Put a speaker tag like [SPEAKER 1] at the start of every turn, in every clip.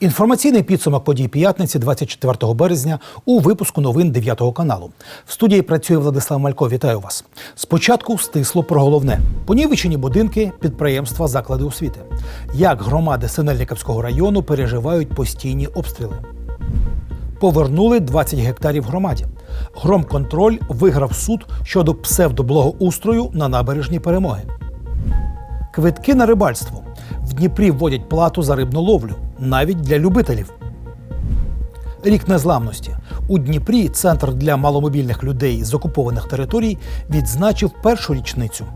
[SPEAKER 1] Інформаційний підсумок подій п'ятниці 24 березня у випуску новин 9 каналу. В студії працює Владислав Малько. Вітаю вас. Спочатку стисло про головне: понівечені будинки, підприємства, заклади освіти. Як громади Синельниковського району переживають постійні обстріли. Повернули 20 гектарів громаді. Громконтроль виграв суд щодо псевдоблагоустрою на набережні перемоги. Квитки на рибальство. В Дніпрі вводять плату за рибну ловлю, навіть для любителів. Рік незламності. У Дніпрі центр для маломобільних людей з окупованих територій відзначив першу річницю.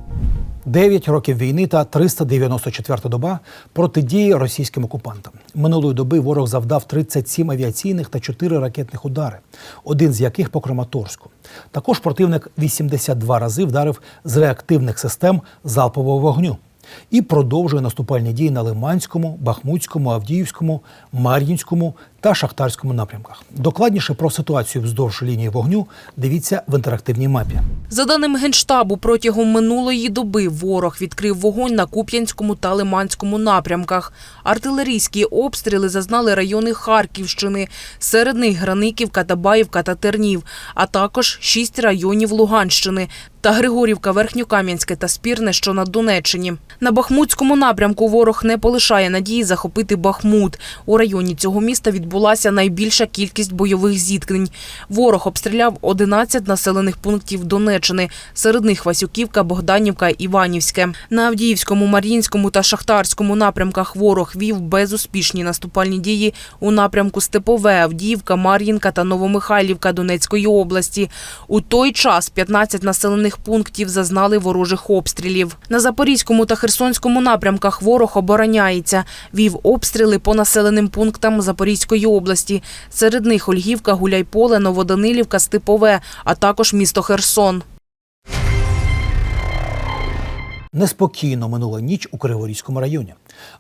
[SPEAKER 1] Дев'ять років війни та 394 доба протидії російським окупантам. Минулої доби ворог завдав 37 авіаційних та 4 ракетних удари, один з яких по Краматорську. Також противник 82 рази вдарив з реактивних систем залпового вогню і продовжує наступальні дії на Лиманському, Бахмутському, Авдіївському, Мар'їнському та Шахтарському напрямках. Докладніше про ситуацію вздовж лінії вогню дивіться в інтерактивній мапі.
[SPEAKER 2] За даними Генштабу, протягом минулої доби ворог відкрив вогонь на Куп'янському та Лиманському напрямках. Артилерійські обстріли зазнали райони Харківщини, серед них Граниківка, Табаївка та Тернів, а також шість районів Луганщини та Григорівка, Верхньокам'янське та Спірне, що на Донеччині. На Бахмутському напрямку ворог не полишає надії захопити Бахмут. У районі цього міста відбулася найбільша кількість бойових зіткнень. Ворог обстріляв 11 населених пунктів Донеччини. Серед них Васюківка, Богданівка, Іванівське. На Авдіївському, Мар'їнському та Шахтарському напрямках ворог вів безуспішні наступальні дії у напрямку Степове, Авдіївка, Мар'їнка та Новомихайлівка Донецької області. У той час 15 населених пунктів зазнали ворожих обстрілів. На Запорізькому та Херсонському напрямках ворог обороняється. Вів обстріли по населеним пунктам Запорізької області. Серед них Ольгівка, Гуляйполе, Новоданилівка, Степове, а також місто Херсон.
[SPEAKER 1] Неспокійно минула ніч у Криворізькому районі.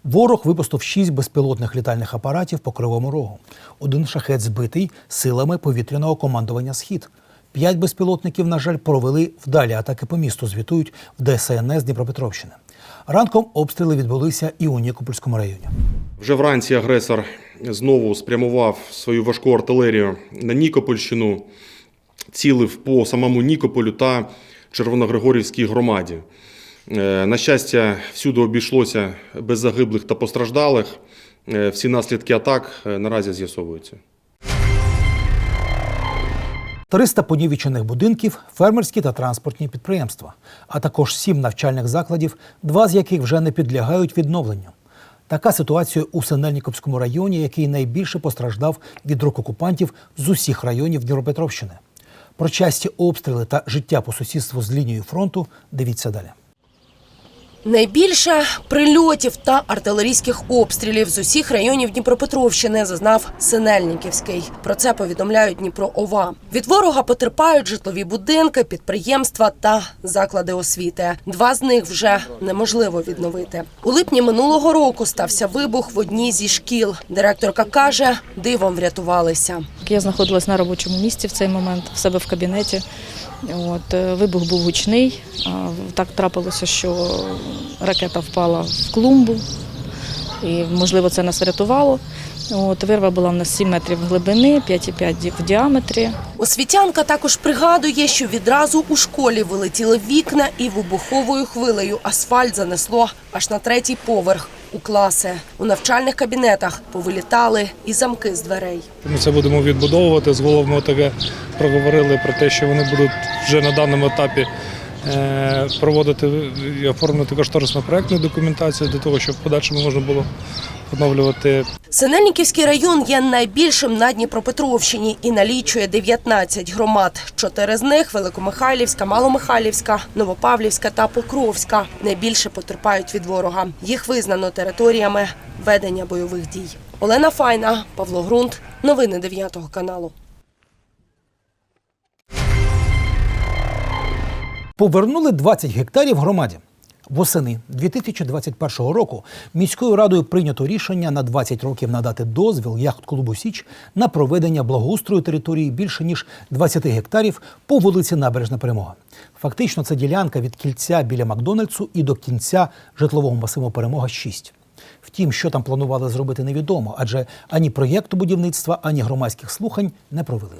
[SPEAKER 1] Ворог випустив шість безпілотних літальних апаратів по Кривому Рогу. Один шахет збитий силами повітряного командування Схід. П'ять безпілотників, на жаль, провели вдалі атаки по місту. Звітують в ДСНС Дніпропетровщини. Ранком обстріли відбулися і у Нікопольському районі.
[SPEAKER 3] Вже вранці агресор знову спрямував свою важку артилерію на Нікопольщину, цілив по самому Нікополю та Червоногригорівській громаді. Е, На щастя, всюди обійшлося без загиблих та постраждалих. Е, Всі наслідки атак е, наразі з'ясовуються.
[SPEAKER 1] 300 понівечених будинків, фермерські та транспортні підприємства, а також сім навчальних закладів, два з яких вже не підлягають відновленню. Така ситуація у Синельниковському районі, який найбільше постраждав від рук окупантів з усіх районів Дніпропетровщини. Про часті обстріли та життя по сусідству з лінією фронту дивіться далі.
[SPEAKER 4] Найбільше прильотів та артилерійських обстрілів з усіх районів Дніпропетровщини зазнав Синельниківський. Про це повідомляють Дніпро ОВА. Від ворога потерпають житлові будинки, підприємства та заклади освіти. Два з них вже неможливо відновити. У липні минулого року стався вибух в одній зі шкіл. Директорка каже, дивом врятувалися.
[SPEAKER 5] Я знаходилась на робочому місці в цей момент, в себе в кабінеті. От, е, вибух був гучний. Так трапилося, що ракета впала в клумбу, і, можливо, це нас врятувало. От, вирва була в нас 7 метрів глибини, 5,5 в діаметрі.
[SPEAKER 4] Освітянка також пригадує, що відразу у школі вилетіли вікна і вибуховою хвилею асфальт занесло аж на третій поверх у класи. У навчальних кабінетах повилітали і замки з дверей.
[SPEAKER 6] Ми це будемо відбудовувати. З головами ОТГ проговорили про те, що вони будуть вже на даному етапі проводити і оформити кошторисно-проектну документацію для того, щоб в подальшому можна було відновлювати
[SPEAKER 4] Синельниківський район є найбільшим на Дніпропетровщині і налічує 19 громад. Чотири з них Великомихайлівська, Маломихайлівська, Новопавлівська та Покровська. Найбільше потерпають від ворога. Їх визнано територіями ведення бойових дій. Олена Файна, Павло Грунт. Новини 9 каналу.
[SPEAKER 1] Повернули 20 гектарів громаді. Восени 2021 року міською радою прийнято рішення на 20 років надати дозвіл яхт-клубу Січ на проведення благоустрою території більше ніж 20 гектарів по вулиці Набережна Перемога. Фактично, це ділянка від кільця біля Макдональдсу і до кінця житлового масиву Перемога 6. Втім, що там планували зробити, невідомо, адже ані проєкту будівництва, ані громадських слухань не провели.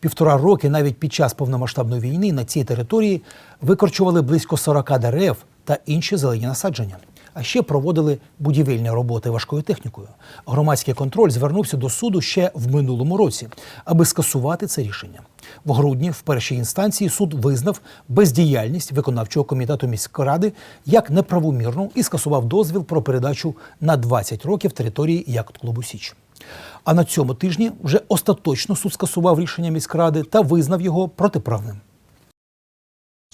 [SPEAKER 1] Півтора роки навіть під час повномасштабної війни на цій території викорчували близько 40 дерев та інші зелені насадження. А ще проводили будівельні роботи важкою технікою. Громадський контроль звернувся до суду ще в минулому році, аби скасувати це рішення. В грудні в першій інстанції суд визнав бездіяльність виконавчого комітету міськради як неправомірну і скасував дозвіл про передачу на 20 років території яхт-клубу Січ. А на цьому тижні вже остаточно суд скасував рішення міськради та визнав його протиправним.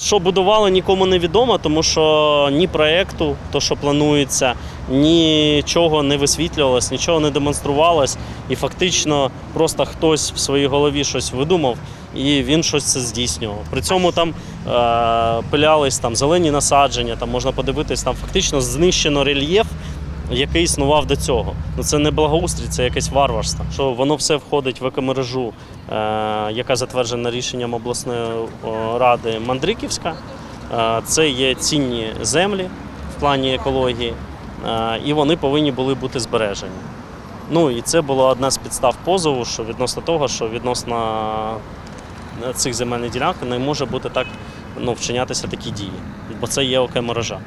[SPEAKER 7] Що будували, нікому не відомо, тому що ні проєкту, то що планується, нічого не висвітлювалось, нічого не демонструвалось. І фактично просто хтось в своїй голові щось видумав і він щось це здійснював. При цьому там е, пилялись там зелені насадження, там можна подивитись, там фактично знищено рельєф. Який існував до цього. Ну це не благоустрій, це якесь варварство. Що воно все входить в екомережу, е, яка затверджена рішенням обласної ради Мандриківська. Е, це є цінні землі в плані екології, е, і вони повинні були бути збережені. Ну і це була одна з підстав позову, що відносно того, що відносно цих земельних ділянок не може бути так ну, вчинятися такі дії, бо це є екомережа.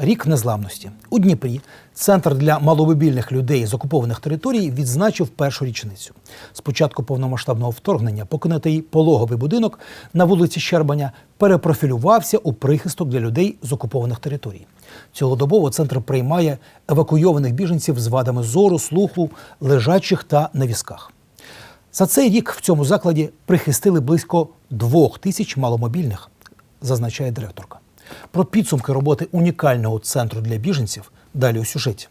[SPEAKER 1] Рік незламності у Дніпрі центр для маломобільних людей з окупованих територій відзначив першу річницю. З початку повномасштабного вторгнення покинутий пологовий будинок на вулиці Щербаня перепрофілювався у прихисток для людей з окупованих територій. Цілодобово центр приймає евакуйованих біженців з вадами зору, слуху, лежачих та на візках. За цей рік в цьому закладі прихистили близько двох тисяч маломобільних, зазначає директорка. Про підсумки роботи унікального центру для біженців далі у сюжеті.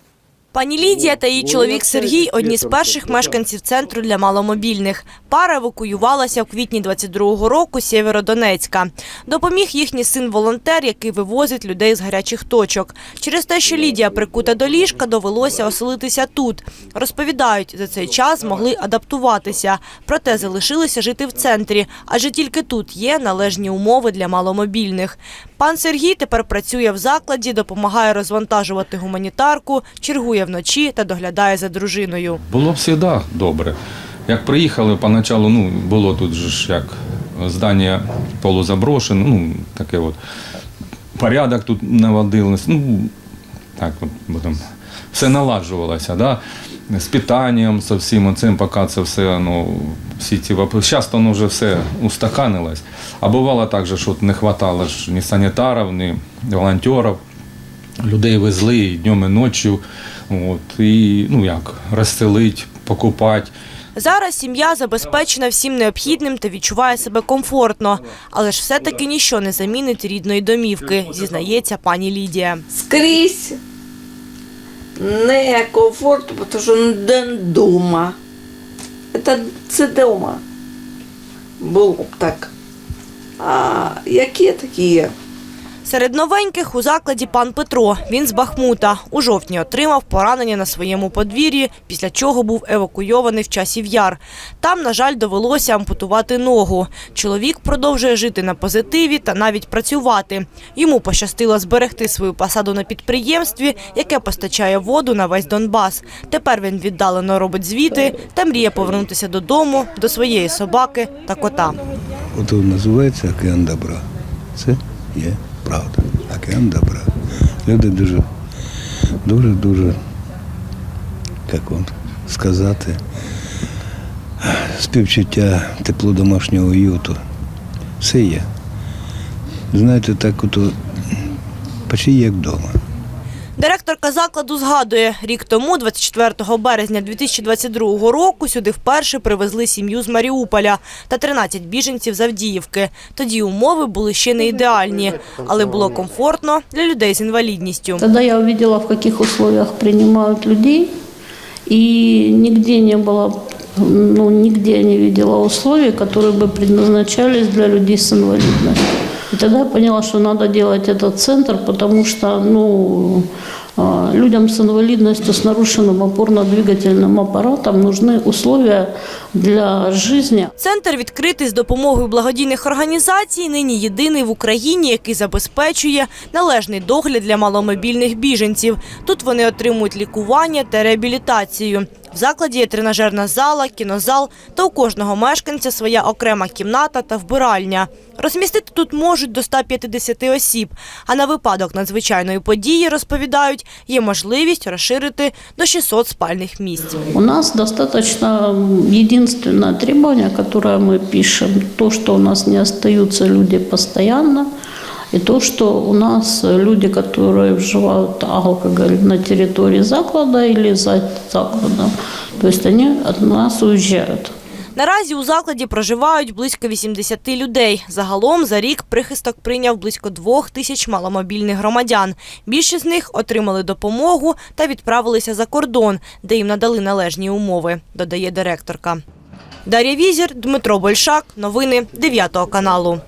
[SPEAKER 8] Пані Лідія та її чоловік Сергій одні з перших мешканців центру для маломобільних. Пара евакуювалася в квітні 22-го року з Сєвєродонецька. Допоміг їхній син-волонтер, який вивозить людей з гарячих точок. Через те, що Лідія прикута до ліжка, довелося оселитися тут. Розповідають, за цей час змогли адаптуватися. Проте залишилися жити в центрі, адже тільки тут є належні умови для маломобільних. Пан Сергій тепер працює в закладі, допомагає розвантажувати гуманітарку, чергує вночі та доглядає за дружиною.
[SPEAKER 9] Було завжди добре. Як приїхали, поначалу ну, було тут ж як здання полузаброшене, ну, таке от порядок тут наводилось. Ну, так от будемо. Все наладжувалося, да? З питанням, з всім цим, поки це все, ну, всі ці вопроси. Зараз воно вже все устаканилось. А бувало так, що не вистачало ж ні санітарів, ні волонтерів. Людей везли і днем, і ночі. От, і ну як, розселити, покупати.
[SPEAKER 8] Зараз сім'я забезпечена всім необхідним та відчуває себе комфортно. Але ж все-таки ніщо не замінить рідної домівки, зізнається пані Лідія.
[SPEAKER 10] скрізь не комфорт, тому що не дома. Це, це дома. Було так. А які такі є?
[SPEAKER 8] Серед новеньких у закладі пан Петро. Він з Бахмута. У жовтні отримав поранення на своєму подвір'ї, після чого був евакуйований в часів яр. Там, на жаль, довелося ампутувати ногу. Чоловік продовжує жити на позитиві та навіть працювати. Йому пощастило зберегти свою посаду на підприємстві, яке постачає воду на весь Донбас. Тепер він віддалено робить звіти та мріє повернутися додому, до своєї собаки та кота.
[SPEAKER 11] Ото називається океан добра. Це є правда. Океан добра. Люди дуже, дуже, дуже, як вам сказати, співчуття, тепло домашнього уюту. Все є. Знаєте, так от почти як вдома.
[SPEAKER 8] Директорка закладу згадує, рік тому, 24 березня 2022 року, сюди вперше привезли сім'ю з Маріуполя та 13 біженців з Авдіївки. Тоді умови були ще не ідеальні, але було комфортно для людей з інвалідністю.
[SPEAKER 12] Тогда я увидела, в каких условиях принимают людей, и нигде не было, ну, нигде я не видела условий, которые бы предназначались для людей с инвалидностью. И тогда я поняла, что надо делать этот центр, потому что, ну, а, люди людям с инвалидностью, с нарушенным опорно-двигательным аппаратом нужны условия для жизни.
[SPEAKER 8] Центр відкритий з допомогою благодійних організацій, нині єдиний в Україні, який забезпечує належний догляд для маломобільних біженців. Тут вони отримують лікування та реабілітацію. В закладі є тренажерна зала, кінозал та у кожного мешканця своя окрема кімната та вбиральня. Розмістити тут можуть до 150 осіб, а на випадок надзвичайної події, розповідають, є можливість розширити до 600 спальних місць.
[SPEAKER 12] У нас достаточно м, единственное требование, которое мы пишем, то, что у нас не остаются люди постоянно, и то, что у нас люди, которые вживают алкоголь на территории заклада или за закладом, то есть они от нас уезжают.
[SPEAKER 8] Наразі у закладі проживають близько 80 людей. Загалом за рік прихисток прийняв близько двох тисяч маломобільних громадян. Більшість з них отримали допомогу та відправилися за кордон, де їм надали належні умови, додає директорка. Дар'я Візір, Дмитро Большак. Новини 9 каналу.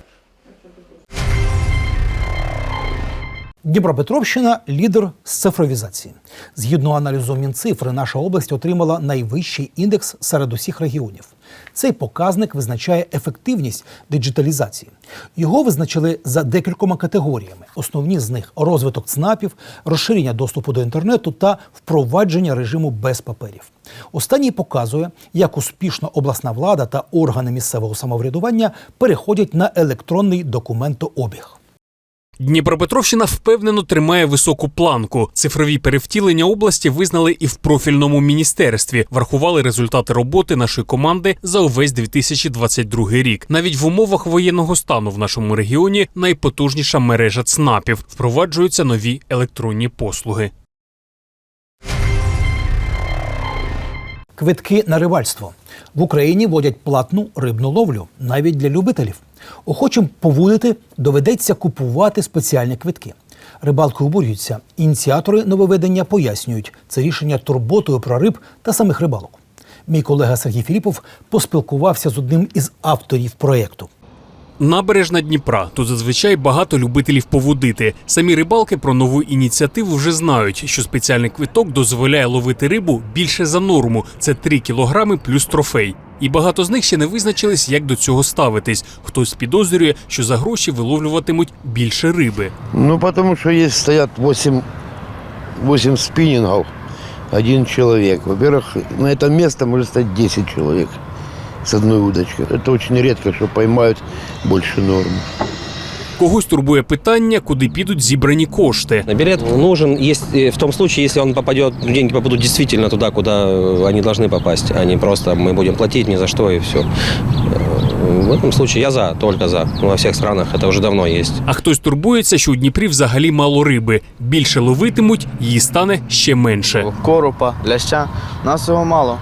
[SPEAKER 1] Дніпропетровщина лідер з цифровізації. Згідно аналізу Мінцифри, наша область отримала найвищий індекс серед усіх регіонів. Цей показник визначає ефективність диджиталізації. Його визначили за декількома категоріями. Основні з них розвиток ЦНАПів, розширення доступу до інтернету та впровадження режиму без паперів. Останній показує, як успішно обласна влада та органи місцевого самоврядування переходять на електронний документообіг.
[SPEAKER 13] Дніпропетровщина впевнено тримає високу планку. Цифрові перевтілення області визнали і в профільному міністерстві. Врахували результати роботи нашої команди за увесь 2022 рік. Навіть в умовах воєнного стану в нашому регіоні найпотужніша мережа ЦНАПів. Впроваджуються нові електронні послуги.
[SPEAKER 1] Квитки на рибальство в Україні вводять платну рибну ловлю навіть для любителів. Охочим повудити доведеться купувати спеціальні квитки. Рибалки обурюються. Ініціатори нововведення пояснюють це рішення турботою про риб та самих рибалок. Мій колега Сергій Філіпов поспілкувався з одним із авторів проєкту.
[SPEAKER 13] Набережна Дніпра. Тут зазвичай багато любителів поводити. Самі рибалки про нову ініціативу вже знають, що спеціальний квиток дозволяє ловити рибу більше за норму. Це 3 кілограми плюс трофей. І багато з них ще не визначились, як до цього ставитись. Хтось підозрює, що за гроші виловлюватимуть більше риби.
[SPEAKER 14] Ну, потому что есть стоят 8, 8 спиннингов, один человек. Во-первых, на это место может стать 10 человек с одной удочкой. Это очень редко, что поймают больше нормы.
[SPEAKER 13] Когось турбує питання, куди підуть зібрані кошти.
[SPEAKER 15] Билет нужен есть э, в том случае, если он попадет, деньги попадут действительно туда, куда э, они должны попасть, а не просто мы будем платить ни за что и все. В этом случае я за, только за. Ну, Во всех странах это уже давно есть.
[SPEAKER 13] А хтось турбується, що у Дніпрі взагалі мало риби. Більше ловитимуть, її стане ще менше.
[SPEAKER 16] Коропа, ляща, нас цього мало.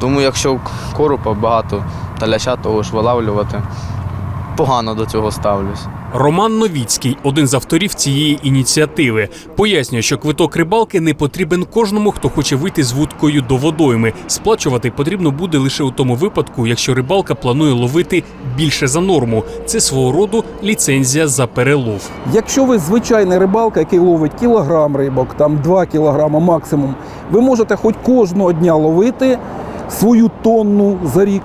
[SPEAKER 16] Тому якщо коропа багато та ляща, того ж вилавлювати, погано до цього ставлюсь.
[SPEAKER 13] Роман Новіцький, один з авторів цієї ініціативи, пояснює, що квиток рибалки не потрібен кожному, хто хоче вийти з вудкою до водойми. Сплачувати потрібно буде лише у тому випадку, якщо рибалка планує ловити більше за норму. Це свого роду ліцензія за перелов.
[SPEAKER 17] Якщо ви звичайний рибалка, який ловить кілограм рибок, там 2 кілограми максимум, ви можете хоч кожного дня ловити свою тонну за рік,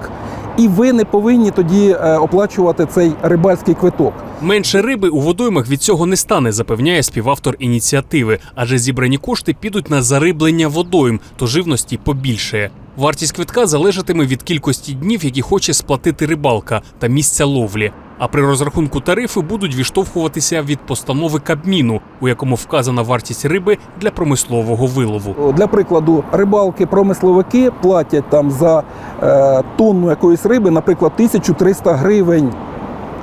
[SPEAKER 17] і ви не повинні тоді е, оплачувати цей рибальський квиток.
[SPEAKER 13] Менше риби у водоймах від цього не стане, запевняє співавтор ініціативи, адже зібрані кошти підуть на зариблення водойм, то живності побільшає. Вартість квитка залежатиме від кількості днів, які хоче сплатити рибалка та місця ловлі. А при розрахунку тарифи будуть відштовхуватися від постанови Кабміну, у якому вказана вартість риби для промислового вилову.
[SPEAKER 17] Для прикладу, рибалки-промисловики платять там за е, тонну якоїсь риби, наприклад, 1300 гривень.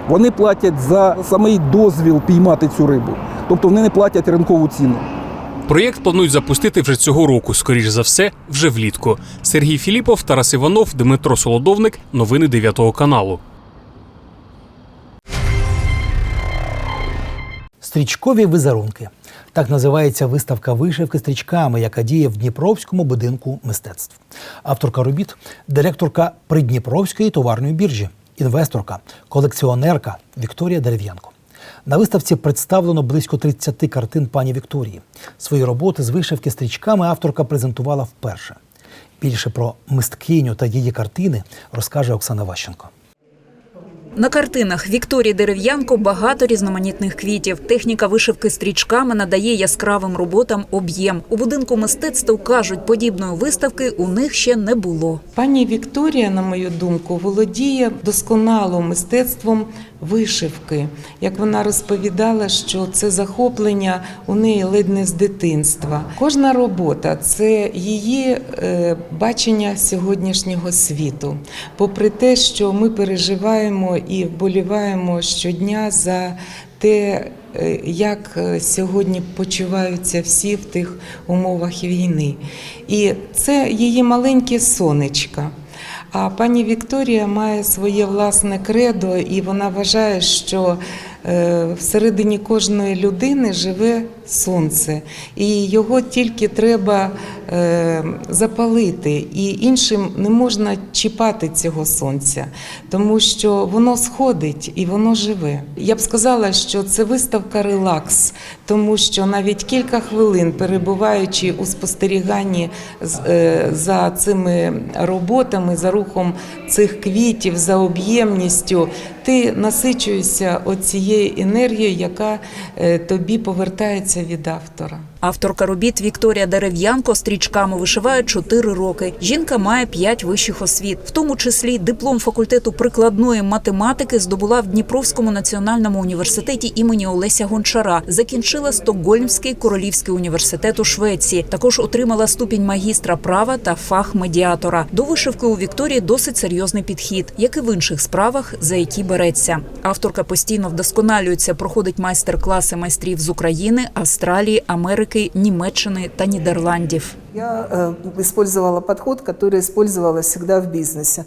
[SPEAKER 17] Вони платять за самий дозвіл піймати цю рибу. Тобто вони не платять ринкову ціну.
[SPEAKER 13] Проєкт планують запустити вже цього року, скоріш за все, вже влітку. Сергій Філіпов, Тарас Іванов, Дмитро Солодовник. Новини 9 каналу.
[SPEAKER 1] Стрічкові візерунки. Так називається виставка вишивки стрічками, яка діє в Дніпровському будинку мистецтв. Авторка робіт директорка Придніпровської товарної біржі, інвесторка, колекціонерка Вікторія Дерев'янко. На виставці представлено близько 30 картин пані Вікторії. Свої роботи з вишивки стрічками авторка презентувала вперше. Більше про мисткиню та її картини розкаже Оксана Ващенко.
[SPEAKER 18] На картинах Вікторії Дерев'янко багато різноманітних квітів. Техніка вишивки стрічками надає яскравим роботам об'єм. У будинку мистецтв кажуть, подібної виставки у них ще не було.
[SPEAKER 19] Пані Вікторія, на мою думку, володіє досконало мистецтвом вишивки. Як вона розповідала, що це захоплення у неї ледь не з дитинства. Кожна робота це її е, бачення сьогоднішнього світу. Попри те, що ми переживаємо і вболіваємо щодня за те, е, як е, сьогодні почуваються всі в тих умовах війни. І це її маленьке сонечко. А пані Вікторія має своє власне кредо, і вона вважає, що всередині кожної людини живе сонце, і його тільки треба е, запалити, і іншим не можна чіпати цього сонця, тому що воно сходить і воно живе. Я б сказала, що це виставка релакс, тому що навіть кілька хвилин, перебуваючи у спостеріганні е, за цими роботами, за рухом цих квітів, за об'ємністю, ти насичуєшся оцією енергією, яка е, тобі повертається від автора.
[SPEAKER 18] Авторка робіт Вікторія Дерев'янко стрічками вишиває 4 роки. Жінка має 5 вищих освіт, в тому числі диплом факультету прикладної математики здобула в Дніпровському національному університеті імені Олеся Гончара. Закінчила Стокгольмський королівський університет у Швеції. Також отримала ступінь магістра права та фах медіатора. До вишивки у Вікторії досить серйозний підхід, як і в інших справах, за які береться. Авторка постійно вдосконалюється, проходить майстер-класи майстрів з України, Австралії, Америки, Німеччини та Нідерландів.
[SPEAKER 20] Я використовувала підход, який который завжди в бизнесе.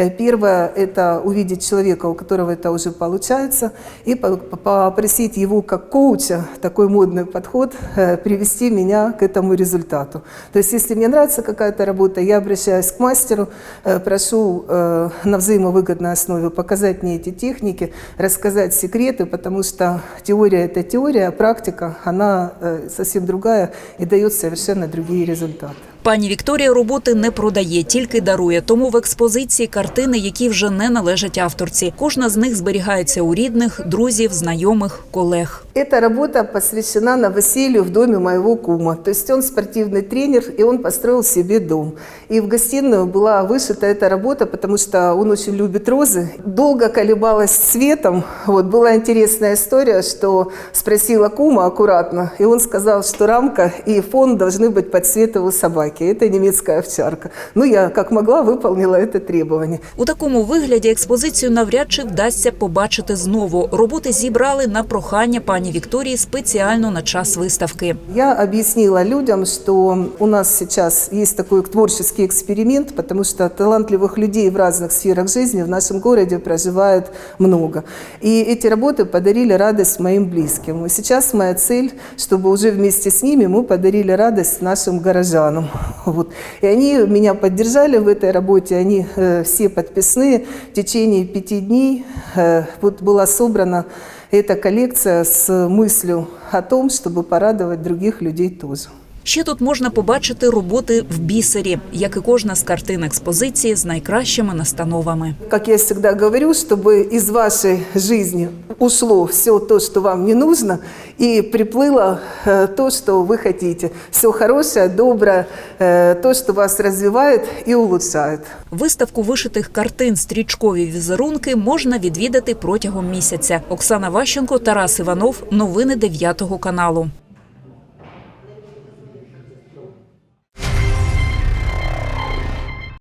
[SPEAKER 20] Э, Первое – это увидеть человека, у которого это уже получается, и по- по- попросить его как коуча, такой модный подход, э, привести меня к этому результату. То есть если мне нравится какая-то работа, я обращаюсь к мастеру, э, прошу на взаимовыгодной основе показать мне эти техники, рассказать секреты, потому что теория – это теория, а практика, она совсем другая и дает совершенно другие результаты.
[SPEAKER 18] Пані Вікторія роботи не продає, тільки дарує. Тому в експозиції картини, які вже не належать авторці. Кожна з них зберігається у рідних, друзів, знайомих, колег.
[SPEAKER 20] Эта работа посвящена новоселью в доме моего кума. То есть он спортивный тренер, и он построил себе дом. И в гостиную была вышита эта работа, потому что он очень любит розы. Долго колебалась с цветом. Вот, была интересная история, что спросила кума аккуратно, и он сказал, что рамка и фон должны быть по цвету его собаки. Это немецкая овчарка. Ну, я как могла выполнила это требование.
[SPEAKER 18] У такому вигляді експозицію навряд чи вдасться побачити знову. Роботи зібрали на прохання пані Вікторії спеціально на час виставки.
[SPEAKER 20] Я объяснила людям, что у нас сейчас есть такой творческий эксперимент, потому что талантливых людей в разных сферах жизни в нашем городе проживает много. И эти работы подарили радость моим близким. И сейчас моя цель, чтобы уже вместе с ними мы подарили радость нашим горожанам. Вот. И они меня поддержали в этой работе, они э, все подписные. В течение пяти дней э, вот была собрана эта коллекция с мыслью о том, чтобы порадовать других людей тоже.
[SPEAKER 18] Ще тут можна побачити роботи в бісері, як і кожна з картин експозиції з найкращими настановами.
[SPEAKER 20] Как я всегда говорю, чтобы из вашей жизни ушло все то, что вам не нужно, и приплыло э, то, что вы хотите. Все хорошее, доброе, э, то, что вас развивает и улучшает.
[SPEAKER 18] Виставку вишитих картин стрічкові візерунки можна відвідати протягом місяця. Оксана Ващенко, Тарас Іванов. Новини 9 каналу.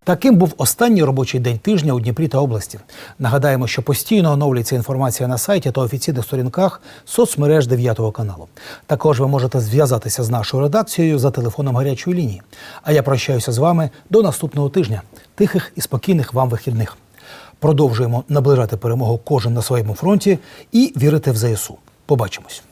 [SPEAKER 1] Таким був останній робочий день тижня у Дніпрі та області. Нагадаємо, що постійно оновлюється інформація на сайті та офіційних сторінках соцмереж 9 каналу. Також ви можете зв'язатися з нашою редакцією за телефоном гарячої лінії. А я прощаюся з вами до наступного тижня. Тихих і спокійних вам вихідних. Продовжуємо наближати перемогу кожен на своєму фронті і вірити в ЗСУ. Побачимось.